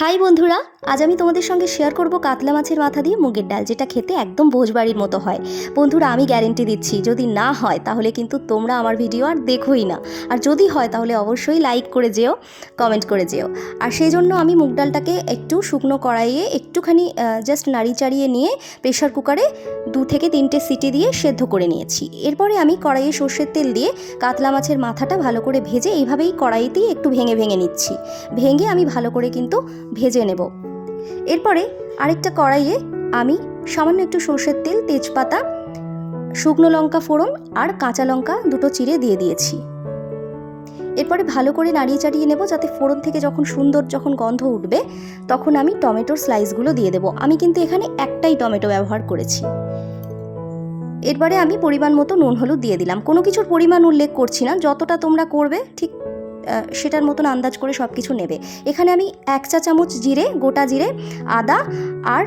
High বন্ধুরা, আজ আমি তোমাদের সঙ্গে শেয়ার করব কাতলা মাছের মাথা দিয়ে মুগের ডাল, যেটা খেতে একদম ভোজবাড়ির মতো হয়। বন্ধুরা, আমি গ্যারেন্টি দিচ্ছি, যদি না হয়, তাহলে কিন্তু তোমরা আমার ভিডিও আর দেখোই না। আর যদি হয়, তাহলে অবশ্যই লাইক করে যেও কমেন্ট করে যেও। আর সেই জন্য আমি মুগ ডালটাকে একটু শুকনো কড়াইয়ে একটুখানি জাস্ট নাড়ি চাড়িয়ে নিয়ে প্রেশার কুকারে দু থেকে তিনটে সিটি দিয়ে সেদ্ধ করে নিয়েছি। এরপরে আমি কড়াইয়ে সর্ষের তেল দিয়ে কাতলা মাছের মাথাটা ভালো করে ভেজে এইভাবেই কড়াইতেই একটু ভেঙে ভেঙে নিচ্ছি। ভেঙে আমি ভালো করে কিন্তু ভেজে নেব। এরপরে আরেকটা কড়াইয়ে আমি সামান্য একটু সর্ষের তেল, তেজপাতা, শুকনো লঙ্কা ফোড়ন আর কাঁচা লঙ্কা দুটো চিড়ে দিয়ে দিয়েছি। এরপরে ভালো করে নাড়িয়ে চাড়িয়ে নেব যাতে ফোড়ন থেকে যখন সুন্দর যখন গন্ধ উঠবে, তখন আমি টমেটোর স্লাইসগুলো দিয়ে দেবো। আমি কিন্তু এখানে একটাই টমেটো ব্যবহার করেছি। এরপরে আমি পরিমাণ মতো নুন হলুদ দিয়ে দিলাম। কোনো কিছুর পরিমাণ উল্লেখ করছি না। যতটা তোমরা করবে, ঠিক সেটার মতন আন্দাজ করে সব কিছু নেবে। এখানে আমি এক চা চামচ জিরে, গোটা জিরে, আদা আর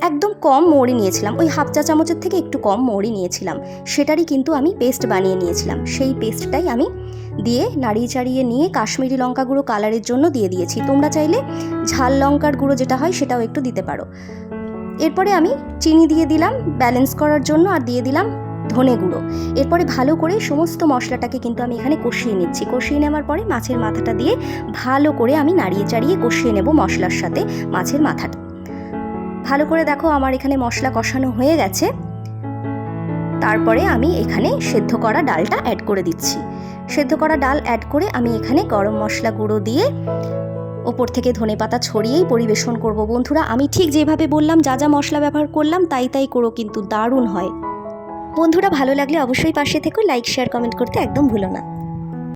একদম কম মৌরি নিয়েছিলাম। ওই হাফ চা চামচের থেকে একটু কম মৌরি নিয়েছিলাম। সেটারই কিন্তু আমি পেস্ট বানিয়ে নিয়েছিলাম। সেই পেস্টটাই আমি দিয়ে নাড়িয়ে চাড়িয়ে নিয়ে কাশ্মীরি লঙ্কা গুঁড়ো কালারের জন্য দিয়ে দিয়েছি। তোমরা চাইলে ঝাল লঙ্কার গুঁড়ো যেটা হয় সেটাও একটু দিতে পারো। এরপরে আমি চিনি দিয়ে দিলাম। ব্যালেন্স করার জন্য আর দিয়ে দিলাম ধনে গুঁড়ো। এরপরে ভালো করে সমস্ত মশলাটাকে কিন্তু আমি এখানে কষিয়ে নিচ্ছি। কষিয়ে নেওয়ার পরে মাছের মাথাটা দিয়ে ভালো করে আমি নাড়িয়ে চাড়িয়ে কষিয়ে নেব মশলার সাথে মাছের মাথাটা। ভালো করে দেখো আমার এখানে মশলা কষানো হয়ে গেছে। তারপরে আমি এখানে সেদ্ধ করা ডালটা অ্যাড করে দিচ্ছি। সেদ্ধ করা ডাল অ্যাড করে আমি এখানে গরম মশলা গুঁড়ো দিয়ে ওপর থেকে ধনে পাতা ছড়িয়েই পরিবেশন করব। বন্ধুরা, আমি ঠিক যেভাবে বললাম, যা যা মশলা ব্যবহার করলাম, তাই তাই করো কিন্তু দারুণ হয়। বন্ধুরা ভালো লাগলে অবশ্যই পাশে থেকো লাইক শেয়ার কমেন্ট করতে একদম ভুলো না।